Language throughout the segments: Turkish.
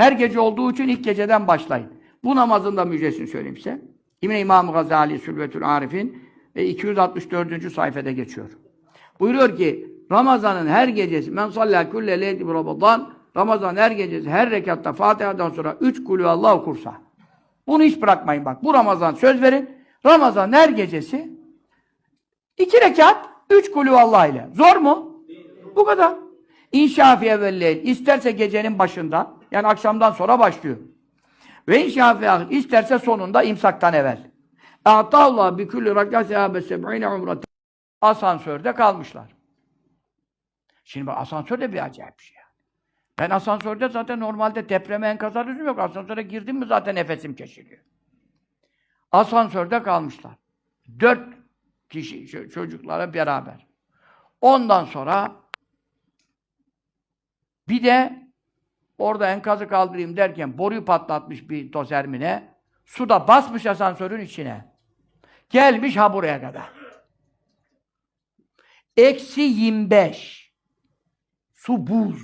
Her gece olduğu için ilk geceden başlayın. Bu namazın da müjdesini söyleyeyim size. Yine İmam Gazali Sülvetül Arif'in e, 264. sayfada geçiyor. Buyuruyor ki Ramazan'ın her gecesi men sallâ külle leyleti bi Ramazan Ramazan her gecesi her rekatta Fatiha'dan sonra üç kulü Allah okursa. Bunu hiç bırakmayın bak. Bu Ramazan söz verin. Ramazan her gecesi iki rekat üç kulü Allah ile. Zor mu? Bu kadar. İnşafiye velleyl. İsterse gecenin başında yani akşamdan sonra başlıyor. Ve inşafiye ahir. isterse sonunda imsaktan evvel. Atallâh bi kulli sehâbe seb'ine umrete. Asansörde kalmışlar. Şimdi bak asansör de bir acayip bir şey. Ben asansörde zaten normalde depreme enkazar lüzum yok. Asansöre girdim mi zaten nefesim kesiliyor. Asansörde kalmışlar. Dört kişi ço- çocuklara beraber. Ondan sonra bir de orada enkazı kaldırayım derken boruyu patlatmış bir dozermine. Su da basmış asansörün içine. Gelmiş ha buraya kadar. Eksi 25. Su buz.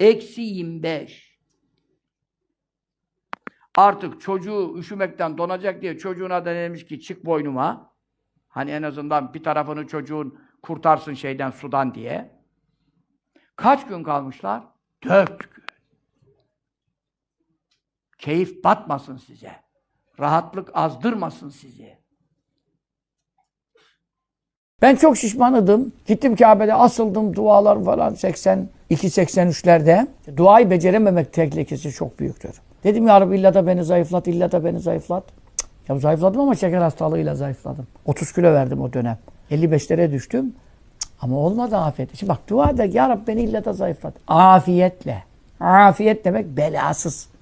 Eksi 25. Artık çocuğu üşümekten donacak diye çocuğuna da demiş ki çık boynuma. Hani en azından bir tarafını çocuğun kurtarsın şeyden sudan diye. Kaç gün kalmışlar? Dört. Keyif batmasın size. Rahatlık azdırmasın sizi. Ben çok şişmanıdım. Gittim Kabe'de asıldım dualar falan 82-83'lerde. Duayı becerememek tehlikesi çok büyüktür. Dedim ya Rabbi illa da beni zayıflat, illa da beni zayıflat. Ya zayıfladım ama şeker hastalığıyla zayıfladım. 30 kilo verdim o dönem. 55'lere düştüm. Cık, Ama olmadı afiyet. Şimdi bak dua da ya Rabbi beni illa da zayıflat. Afiyetle. Afiyet demek belasız.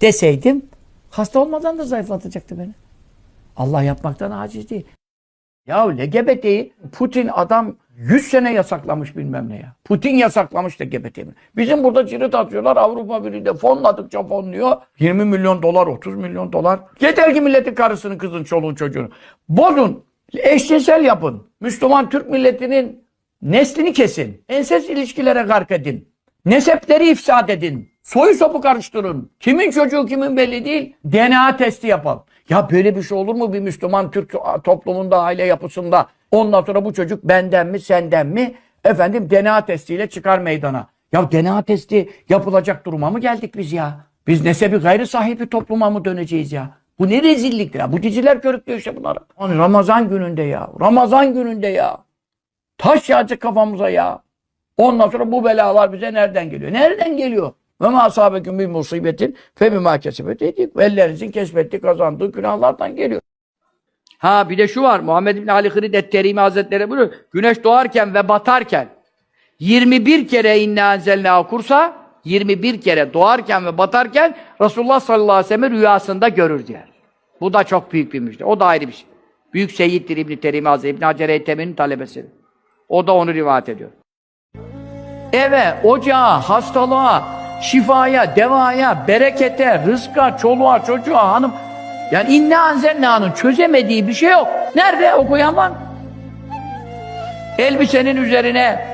Deseydim hasta olmadan da zayıflatacaktı beni. Allah yapmaktan aciz değil. Ya LGBT'yi Putin adam 100 sene yasaklamış bilmem ne ya. Putin yasaklamış LGBT'yi. Bizim burada cirit atıyorlar. Avrupa Birliği'de fonladıkça fonluyor. 20 milyon dolar, 30 milyon dolar. Yeter ki milletin karısını, kızın, çoluğun, çocuğunu. Bozun. Eşcinsel yapın. Müslüman Türk milletinin neslini kesin. Enses ilişkilere gark edin. Nesepleri ifsad edin. Soyu sopu karıştırın. Kimin çocuğu kimin belli değil. DNA testi yapalım. Ya böyle bir şey olur mu bir Müslüman Türk toplumunda, aile yapısında? Ondan sonra bu çocuk benden mi, senden mi? Efendim DNA testiyle çıkar meydana. Ya DNA testi yapılacak duruma mı geldik biz ya? Biz nesebi gayri sahibi topluma mı döneceğiz ya? Bu ne rezilliktir ya? Bu diziler körüklüyor işte bunları. Hani Ramazan gününde ya. Ramazan gününde ya. Taş yağacak kafamıza ya. Ondan sonra bu belalar bize nereden geliyor? Nereden geliyor? Ve ma asabeküm bir musibetin fe bima kesebet. Ellerinizin kesbettiği kazandığı günahlardan geliyor. Ha bir de şu var. Muhammed bin Ali Hırid et-Terimi Hazretleri buyuruyor. Güneş doğarken ve batarken 21 kere inna enzelna okursa 21 kere doğarken ve batarken Resulullah sallallahu aleyhi ve sellem rüyasında görür diyor. Bu da çok büyük bir müjde. O da ayrı bir şey. Büyük Seyyiddir İbn-i Terimi Hazretleri. İbn-i Hacer Eytemin'in talebesi. O da onu rivayet ediyor. Eve, ocağa, hastalığa, şifaya, devaya, berekete, rızka, çoluğa, çocuğa, hanım. Yani inna enzenna'nın çözemediği bir şey yok. Nerede? Okuyan var? Elbisenin üzerine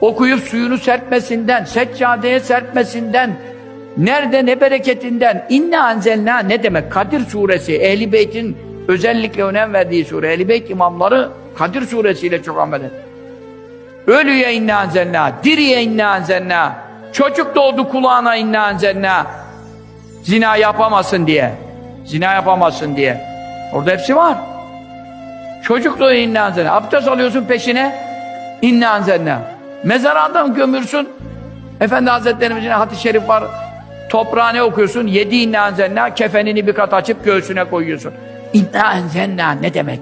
okuyup suyunu serpmesinden, seccadeye serpmesinden, nerede ne bereketinden, inna enzelna ne demek? Kadir suresi, Ehli Beyt'in özellikle önem verdiği sure, Ehli Beyt imamları Kadir suresiyle çok amel eder. Ölüye inna enzelna, diriye inna enzelna, çocuk doğdu kulağına inna enzelna, zina yapamasın diye, zina yapamasın diye. Orada hepsi var. Çocuk doğdu inna enzelna, abdest alıyorsun peşine, inna enzelna. Mezara adam gömürsün, Efendi Hazretlerimizin hadis-i şerif var, toprağını okuyorsun, yedi inna enzelna, kefenini bir kat açıp göğsüne koyuyorsun. İnna enzelna ne demek?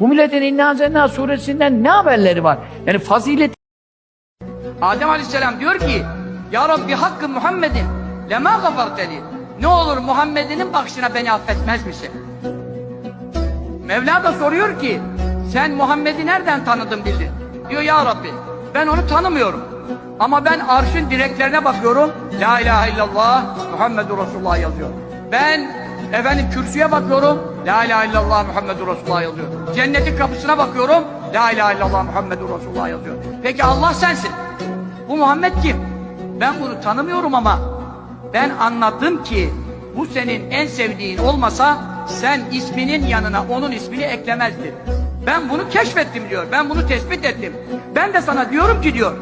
Bu milletin İnna Zenna suresinden ne haberleri var? Yani fazilet. Adem Aleyhisselam diyor ki Ya Rabbi hakkı Muhammedin lema gafarteli. Ne olur Muhammed'in bakışına beni affetmez misin? Mevla da soruyor ki sen Muhammed'i nereden tanıdın bildin? Diyor ya Rabbi ben onu tanımıyorum. Ama ben arşın direklerine bakıyorum. La ilahe illallah Muhammedur Resulullah yazıyor. Ben efendim kürsüye bakıyorum. La ilahe illallah Muhammedur Resulullah yazıyor. Cennetin kapısına bakıyorum. La ilahe illallah Muhammedur Resulullah yazıyor. Peki Allah sensin. Bu Muhammed kim? Ben bunu tanımıyorum ama ben anladım ki bu senin en sevdiğin olmasa sen isminin yanına onun ismini eklemezdin. Ben bunu keşfettim diyor. Ben bunu tespit ettim. Ben de sana diyorum ki diyor.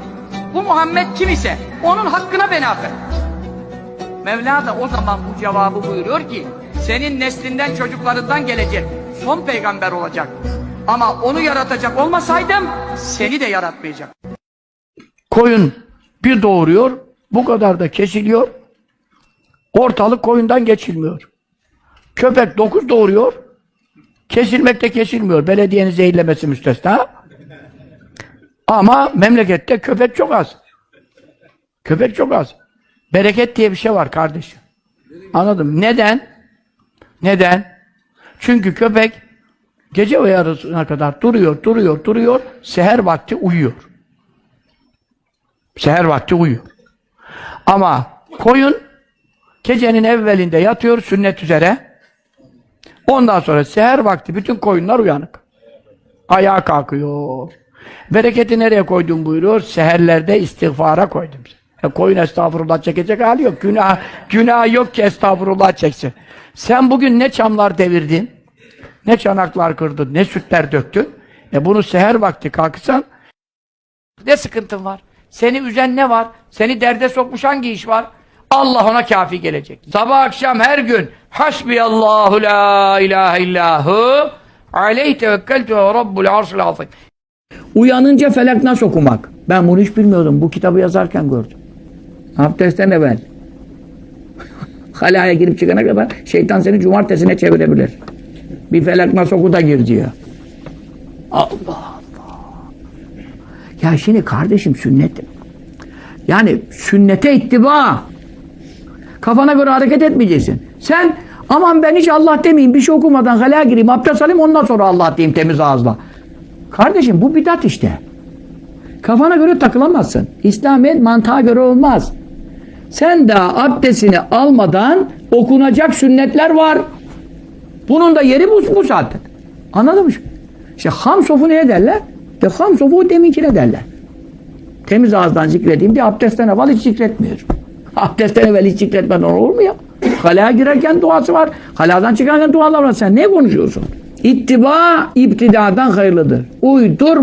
Bu Muhammed kim ise onun hakkına beni affet. Mevla da o zaman bu cevabı buyuruyor ki senin neslinden çocuklarından gelecek son peygamber olacak. Ama onu yaratacak olmasaydım seni de yaratmayacak. Koyun bir doğuruyor, bu kadar da kesiliyor. Ortalık koyundan geçilmiyor. Köpek dokuz doğuruyor, kesilmekte kesilmiyor. Belediyenin zehirlemesi müstesna. Ama memlekette köpek çok az. Köpek çok az. Bereket diye bir şey var kardeşim. Anladım. Neden? Neden? Çünkü köpek gece o yarısına kadar duruyor, duruyor, duruyor. Seher vakti uyuyor. Seher vakti uyuyor. Ama koyun gecenin evvelinde yatıyor sünnet üzere. Ondan sonra seher vakti bütün koyunlar uyanık. Ayağa kalkıyor. Bereketi nereye koydum buyuruyor. Seherlerde istiğfara koydum. E, koyun estağfurullah çekecek hali yok. Günah, günah yok ki estağfurullah çeksin. Sen bugün ne çamlar devirdin, ne çanaklar kırdın, ne sütler döktün. E bunu seher vakti kalksan ne sıkıntın var? Seni üzen ne var? Seni derde sokmuş hangi iş var? Allah ona kafi gelecek. Sabah akşam her gün Hasbiyallahu la ilahe illahu aleyhi tevekkeltu ve rabbul arşil azim. Uyanınca felak nasıl okumak? Ben bunu hiç bilmiyordum. Bu kitabı yazarken gördüm. Abdestten evvel. Halaya girip çıkana kadar şeytan seni cumartesine çevirebilir. Bir felak nasıl oku da gir diyor. Allah Allah. Ya şimdi kardeşim sünnet. Yani sünnete ittiba. Kafana göre hareket etmeyeceksin. Sen aman ben hiç Allah demeyeyim bir şey okumadan halaya gireyim abdest alayım ondan sonra Allah diyeyim temiz ağızla. Kardeşim bu bidat işte. Kafana göre takılamazsın. İslamiyet mantığa göre olmaz. Sen daha abdestini almadan okunacak sünnetler var. Bunun da yeri bu, bu zaten. Anladın mı? İşte ham sofu neye derler? De ham sofu deminkine derler. Temiz ağızdan zikredeyim diye abdestten evvel hiç zikretmiyor. Abdestten evvel hiç zikretmeden olur mu ya? Halaya girerken duası var. Haladan çıkarken dualar var. Sen ne konuşuyorsun? İttiba iptidadan hayırlıdır. Uydur